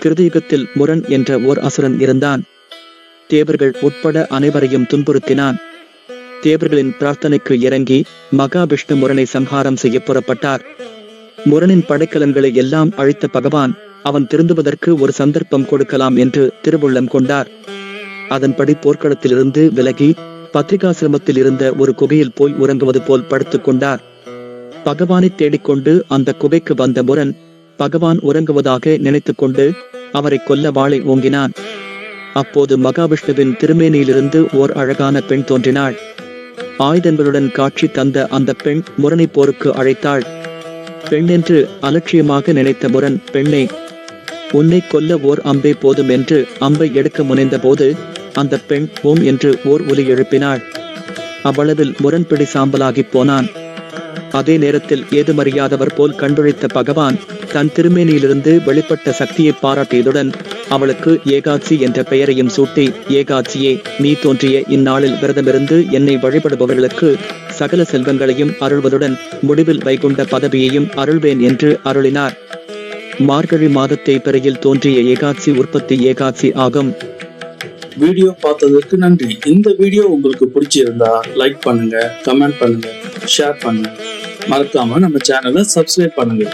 கிருதயுகத்தில் முரண் என்ற ஓர் அசுரன் இருந்தான். தேவர்கள் உட்பட அனைவரையும் துன்புறுத்தினான். தேவர்களின் பிரார்த்தனைக்கு இறங்கி மகாவிஷ்ணு முரனை சம்ஹாரம் செய்ய புறப்பட்டார். முரணின் படைக்கலன்களை எல்லாம் அழித்த பகவான் அவன் திருந்துவதற்கு ஒரு சந்தர்ப்பம் கொடுக்கலாம் என்று திருவுள்ளம் கொண்டார். அதன்படி போர்க்களத்திலிருந்து விலகி பத்திரிகாசிரமத்தில் இருந்த ஒரு குகையில் போய் உறங்குவது போல் படுத்துக் கொண்டார். பகவானை தேடிக்கொண்டு அந்த குகைக்கு வந்த முரன் பகவான் உறங்குவதாக நினைத்துக்கொண்டு அவரை கொல்ல வாளை ஓங்கினான். அப்போது மகாவிஷ்ணுவின் திருமேனியிலிருந்து ஓர் அழகான பெண் தோன்றினாள். ஆயுதங்களுடன் காட்சி தந்த அந்த பெண் முரணை போருக்கு அழைத்தாள். பெண் என்று அலட்சியமாக நினைத்த முரண் பெண்ணை உன்னை கொல்ல ஓர் அம்பே போதும் என்று அம்பை எடுக்க முனைந்தபோது அந்த பெண் ஓம் என்று ஓர் ஒலி எழுப்பினாள். அவ்வளவில் முரண்பிடி சாம்பலாகிப் போனான். அதே நேரத்தில் ஏதுமறியாதவர் போல் கண்டுழைத்த பகவான் தன் திருமேனியிலிருந்து வெளிப்பட்ட சக்தியை பாராட்டியதுடன் அவளுக்கு ஏகாட்சி என்ற பெயரையும் சூட்டி ஏகாட்சியே நீ தோன்றிய இந்நாளில் விரதமிருந்து என்னை வழிபடுபவர்களுக்கு சகல செல்வங்களையும் அருள்வதுடன் முடிவில் வைகுண்ட பதவியையும் அருள்வேன் என்று அருளினார். மார்கழி மாதத்தை பிறையில் தோன்றிய ஏகாட்சி உற்பத்தி ஏகாட்சி ஆகும். வீடியோ பார்த்ததற்கு நன்றி. இந்த வீடியோ உங்களுக்கு பிடிச்சிருந்தா லைக் பண்ணுங்க கமெண்ட் பண்ணுங்க ஷேர் பண்ணுங்க. மறக்காம நம்ம சேனலை சப்ஸ்கிரைப் பண்ணுங்க.